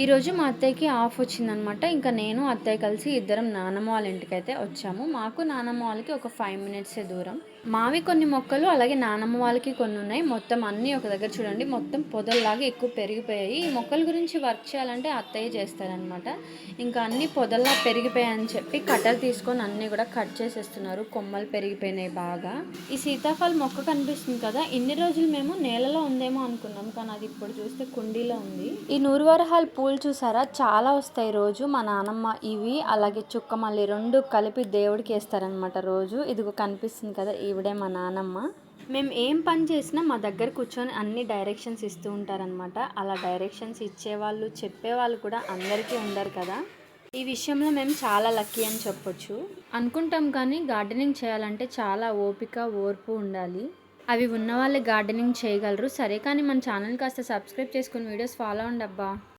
ఈరోజు మా అత్తయ్యకి ఆఫ్ వచ్చిందనమాట. ఇంకా నేను అత్తయ్య కలిసి ఇద్దరం నానమ్మ వాళ్ళ ఇంటికి అయితే వచ్చాము. మాకు నానమ్మ వాళ్ళకి ఒక ఫైవ్ మినిట్సే దూరం. మావి కొన్ని మొక్కలు అలాగే నానమ్మ వాళ్ళకి కొన్ని ఉన్నాయి. మొత్తం అన్నీ ఒక దగ్గర చూడండి. మొత్తం పొదల్లాగా ఎక్కువ పెరిగిపోయాయి. ఈ మొక్కల గురించి వర్క్ చేయాలంటే అత్తయ్య చేస్తారనమాట. ఇంకా అన్ని పొదల్లా పెరిగిపోయాయని చెప్పి కట్టర్ తీసుకొని అన్నీ కూడా కట్ చేసేస్తున్నారు. కొమ్మలు పెరిగిపోయినాయి బాగా. ఈ సీతాఫల మొక్క కనిపిస్తుంది కదా. ఇన్ని రోజులు మేము నేలలో ఉందేమో అనుకున్నాం కానీ అది ఇప్పుడు చూస్తే కుండీలో ఉంది. ఈ నూరువరహాల్ పూలు చూసారా? చాలా వస్తాయి రోజు. మా నానమ్మ ఇవి అలాగే చుక్క మళ్ళీ రెండు కలిపి దేవుడికి వేస్తారనమాట రోజు. ఇదిగో కనిపిస్తుంది కదా ఈవిడే మా నానమ్మ. మేము ఏం పని చేసినా మా దగ్గర కూర్చొని అన్ని డైరెక్షన్స్ ఇస్తూ ఉంటారనమాట అలా డైరెక్షన్స్ ఇచ్చేవాళ్ళు చెప్పేవాళ్ళు కూడా అందరికీ ఉండరు కదా. ఈ విషయంలో మేము చాలా లక్కీ అని చెప్పొచ్చు. అనుకుంటాం కానీ గార్డెనింగ్ చేయాలంటే చాలా ఓపిక ఓర్పు ఉండాలి. అవి ఉన్న వాళ్ళే గార్డెనింగ్ చేయగలరు. సరే కానీ మన ఛానల్ కాస్త సబ్స్క్రైబ్ చేసుకుని వీడియోస్ ఫాలో అవ్వండి అబ్బా.